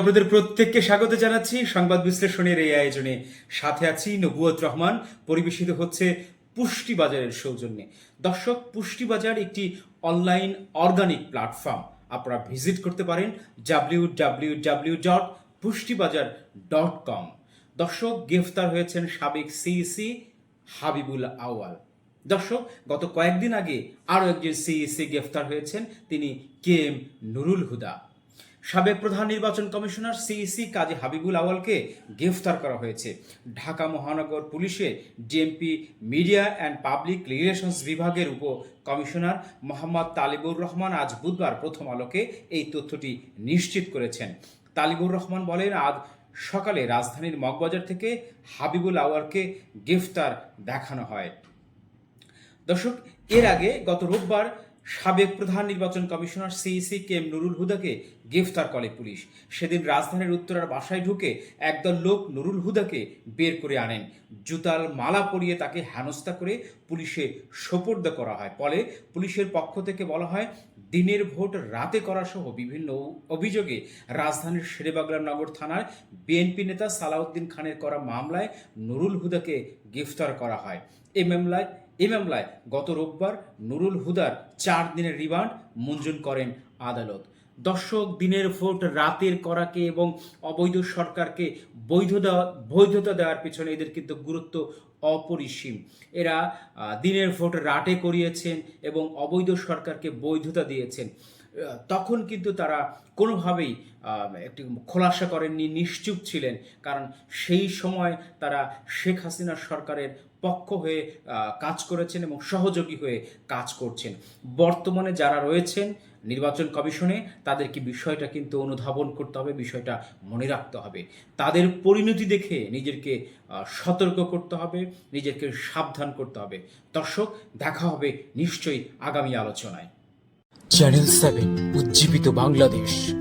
আপনাদের প্রত্যেককে স্বাগত জানাচ্ছি। সংবাদ বিশ্লেষণের এই আয়োজনে সাথে আছি নবুয়ত রহমান, পরিবেশিত হচ্ছে পুষ্টি বাজারের সৌজন্যে। দর্শক পুষ্টি বাজার একটি অনলাইন অর্গানিক প্ল্যাটফর্ম। আপনারা ভিজিট করতে পারেন W W W dot Pushtibazar dot com দর্শক, গ্রেফতার হয়েছেন সাবেক সিইসি হাবিবুল আওয়াল দর্শক, গত কয়েকদিন আগে আরও একজন সিইসি গ্রেফতার হয়েছেন, তিনি কে এম নুরুল হুদা। সাবেক প্রধান নির্বাচন কমিশনার সিইসি কাজী হাবিবুল আওয়ালকে গ্রেফতার করা হয়েছে। ঢাকা মহানগর পুলিশের DMP, media and public relations বিভাগের উপ কমিশনার মোহাম্মদ তালিবুর রহমান আজ বুধবার প্রথম আলোকে এই তথ্যটি নিশ্চিত করেছেন। তালিবুর রহমান বলেন, আজ সকালে রাজধানীর মগবাজার থেকে হাবিবুল আওয়ালকে গ্রেফতার দেখানো হয়। দর্শক, এর আগে গত রোববার সাবেক প্রধান নির্বাচন commissioner CEC K M Nurul হুদাকে গ্রেফতার করে পুলিশ। সেদিন রাজধানীর উত্তরার বাসায় ঢুকে একদল লোক নুরুল হুদাকে বের করে আনেন। জুতাল মালা পরিয়ে তাকে হেনস্থা করে পুলিশে সোপর্দ করা হয়। ফলে পুলিশের পক্ষ থেকে বলা হয়, দিনের ভোট রাতে করা সহ বিভিন্ন অভিযোগে রাজধানীর শেরেবাগলা নগর থানার বিএনপি নেতা সালাউদ্দিন খানের করা মামলায় নুরুল হুদাকে গ্রেফতার করা হয়। এই মামলায় এই মামলায় গত রোববার নুরুল হুদার চার দিনের রিমান্ড মঞ্জুর করেন আদালত। দর্শক দিনের ভোট রাতের করাকে এবং অবৈধ সরকারকে বৈধ দেওয়া বৈধতা দেওয়ার পিছনে এদের কিন্তু গুরুত্ব অপরিসীম। এরা দিনের ভোট রাটে করিয়েছেন এবং অবৈধ সরকারকে বৈধতা দিয়েছেন। তখন কিন্তু তারা কোনোভাবেই একটি খোলাসা করেননি, নিশ্চুপ ছিলেন। কারণ সেই সময় তারা শেখ হাসিনা সরকারের পক্ষ হয়ে কাজ করেছেন এবং সহযোগী হয়ে কাজ করছেন। বর্তমানে যারা রয়েছেন নির্বাচন কমিশনে, তাদেরকে বিষয়টা কিন্তু অনুধাবন করতে হবে, বিষয়টা মনে রাখতে হবে। তাদের পরিণতি দেখে নিজেকে সতর্ক করতে হবে নিজেকে সাবধান করতে হবে। দর্শক, দেখা হবে নিশ্চয়ই আগামী আলোচনায়। চ্যানেল সেভেন উজ্জীবিত বাংলাদেশ।